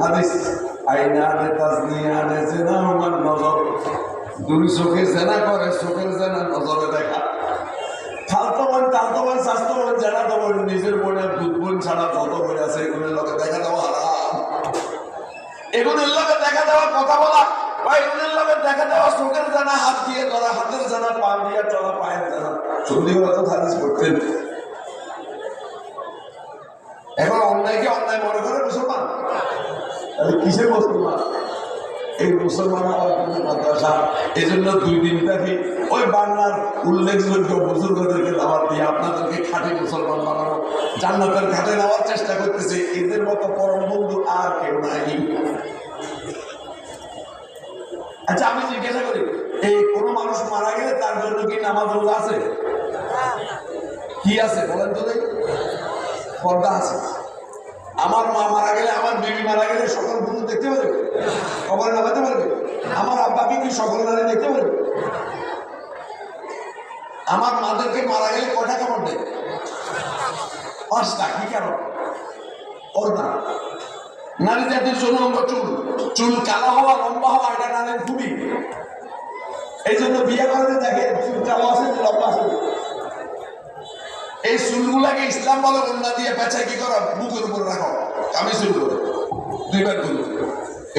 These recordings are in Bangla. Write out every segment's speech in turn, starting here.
হাদিস আইনানে তাজনিয়ানে জেনা হুমান নজর। দুই চোখে জেনা করে, চোখের জেনা নজরে দেখা। খালতো বোন তালতো জেনা তো নিজের বোনের দুধ বোন ছাড়া যত বোন আছে, এগুলোর লোকে দেখা দেওয়া হারাম। এগুলোর লোকে দেখা দেওয়া কথা বলা, বা এগুলোর লোকে দেখা দেওয়া চোখের জানা, হাত দিয়ে ধরা, হাতের জানা, পা দিয়ে চলা, পায়ের জানা। সন্ধি তো হাদিস করতেন এখন অন্যায়কে অন্যায় মনে করে মুসলমান তাহলে কিসের মুসলমান এই মুসলমান মাদ্রাসা। এই জন্য দুই দিন থাকি ওই বাংলার উল্লেখযোগ্য বুজুর্গদেরকে দাওয়াত দিয়ে আপনাদেরকে খাঁটি মুসলমান বানানো জান্নাতের ঘাটে নেওয়ার চেষ্টা করতেছে। এদের মতো পরম বন্ধু আর কেউ নাই। আচ্ছা আমি জিজ্ঞাসা করি এই কোনো মানুষ মারা গেলে তার জন্য কি নামাজ রোজা আছে কি আছে? বলেন তো পর্দা আছে। আমার মা মারা গেলে, আমার বিবি মারা গেলে সকল পুরুষ দেখতে পারবে? কবরে নামাতে পারবে? আমার আব্বাকে কি সকল নারী দেখতে পারবে? আমার মাদেরকে মারা গেলে কয়টা কাপড় দেয়? পাঁচটা, কি কারণ? পর্দা। নারী জাতির জন্য অঙ্গ চুল চুল কালো হওয়া, লম্বা হওয়া, এটা নারীর খুবই। এই জন্য বিয়ে করে দেখে চুল কালো আছে লম্বা আছে। এই চুলগুলাকে ইসলাম বলে অন্য দিয়ে পেঁচাই কি করো? বুকের উপর রাখো। চুল করে। দুইবার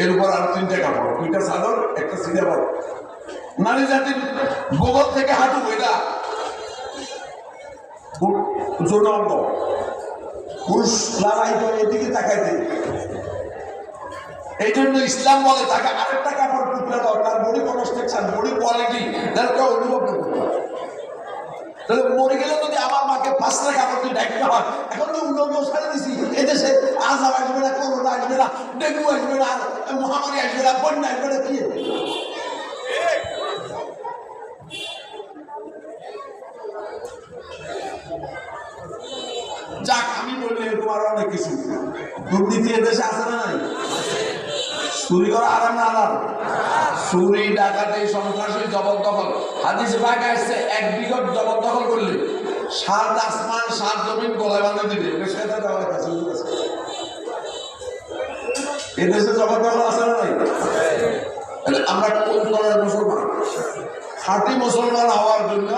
এর উপর আর তিনটা কাপড়। দুইটা একটা সিধা বড়। নারী জাতির গোবর থেকে হাঁটু এটা পুরুষ লড়াই করে এদিকে তাকাইতে এই জন্য ইসলাম বলে তাকে আরেকটা কাপড় টুকরা দরকার বডি কনস্ট্রাকশন বডি কোয়ালিটি তাদেরকে অনুভব করতে তাহলে মরে গেলে যদি কাপড় দিয়ে এখন তো উন্নত সারে দিছি। এদেশে আজাব আসবে না, করোনা আসবে না, ডেঙ্গু আসবে না, মহামারী আসবে না, বন্যা আসবে না, কি? যাক, আমি বললে আরও অনেক কিছু। দুর্নীতি এদেশে আছে না নাই? চুরি করা আরাম না আরাম চুরি, ডাকাতি, সন্ত্রাসী, জবরদখল। হাদিস ভাগ আসছে, এক বিঘট জবরদখল করলে। সাত আসমান, সাত জমিন গলায় বাঁধে দিবে। এদেশে জবরদখল আছে না নাই? আমরা কোন ধরনের মুসলমান? খাঁটি মুসলমান হওয়ার জন্য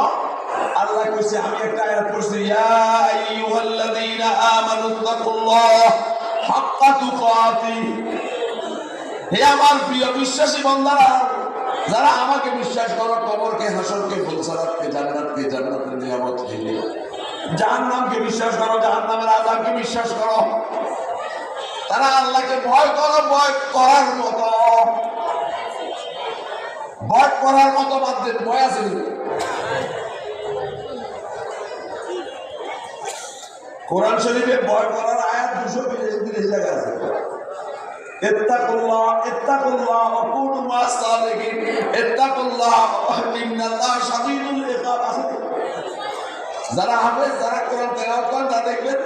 আল্লাহ কইছে, আমি একটা আয়াত ইয়া আইয়ুহাল্লাযীনা আমানু তাকুল্লাহ হাক্কা হে আমার প্রিয় বিশ্বাসী বন্ধারা যারা আমাকে বিশ্বাস করো, কবরকে, হাসরকে ফুলসারাতকে জান্নাতকে, জান্নাতের নিয়ামত খেয়ে জাহান্নামকে বিশ্বাস করো, জাহান্নামের আযাবকে বিশ্বাস করো। তারা আল্লাহকে ভয় করো, ভয় করার মতো। ভয় করার মতো বাদদের ভয় আছে কোরআন শরীফে ভয় করার আয়াত দুশো বিরাশি তিরিশ জায়গা আছে। ইত্তাকুল্লাহ ইত্তাকুল্লাহ ওয়াকুনু মাস সালিহিন যারা হাফেজ, যারা কোরআন তেলাওয়াত করেন তা দেখবেন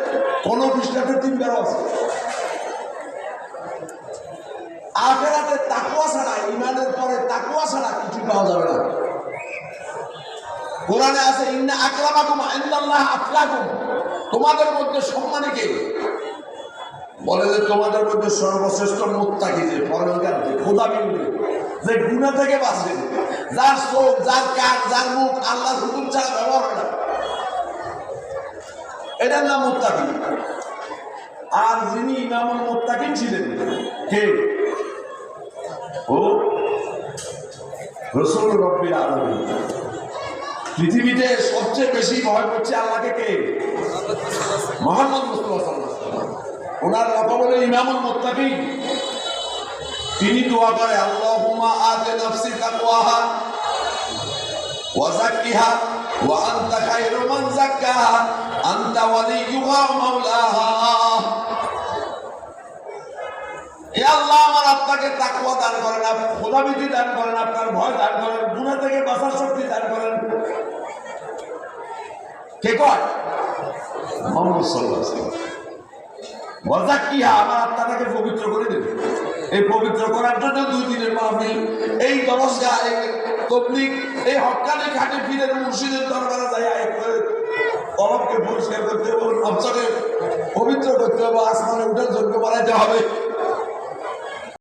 কোন পৃষ্ঠাতে তিনবার আছে। আখেরাতে তাকওয়া ছাড়া ইমানের পরে তাকওয়া ছাড়া কিছু পাওয়া যাবে না। কোরআনে আছে, ইন্না আকরামাকুম ইন্দাল্লাহ আতলাকুম তোমাদের মধ্যে সম্মানী কে? বলে যে তোমাদের মধ্যে সর্বশ্রেষ্ঠ মুত্তাকি যে পরমকার যে খোদা বিন্দু যে গুণা থেকে বাঁচবে। যার চোখ যার কান, যার মুখ আল্লাহর হুকুম ছাড়া ব্যবহার হয় না। এটার নাম মুত্তাকি। আর যিনি ইমামুল মুত্তাকিন ছিলেন, কে? ও? রসুল রব্বির আলমী পৃথিবীতে সবচেয়ে বেশি ভয় করছে আল্লাহকে কে? মোহাম্মদ মুস্তফা। ওনার কথা বলে ইমামুল মুত্তাকি তিনি দোয়া করে, আল্লাহুম্মা আতে নাফসি তাকওয়াহা ওয়া যাক্কিহা ওয়া আনতা খায়রু মান পবিত্র করে দেবে। এই পবিত্র করার জন্য দুই দিনের মাহফিল, এই দরজা এই তবলিগ, এই হকানি ঘাটে ফিরে মুর্শিদের দরবারে যাই এক করে কলমকে পরিষ্কার করতে হবে অবসরে পবিত্র করতে হবে আসমানে উঠার যোগ্য বানাইতে হবে।